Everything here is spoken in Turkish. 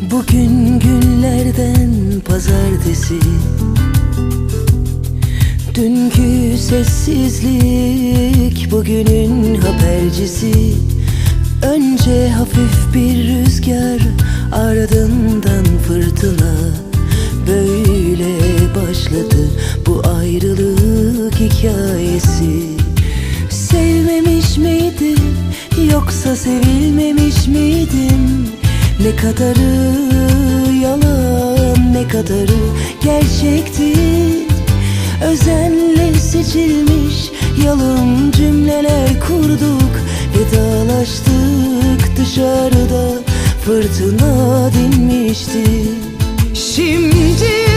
Bugün günlerden pazartesi. Dünkü sessizlik bugünün habercisi. Önce hafif bir rüzgar ardından fırtına. Böyle başladı bu ayrılık hikayesi. Sevmemiş miydim yoksa sevilmemiş miydim Ne kadarı yalan ne kadarı gerçekti? Özenle seçilmiş yalın cümleler kurduk. Vedalaştık dışarıda fırtına dinmişti. Şimdi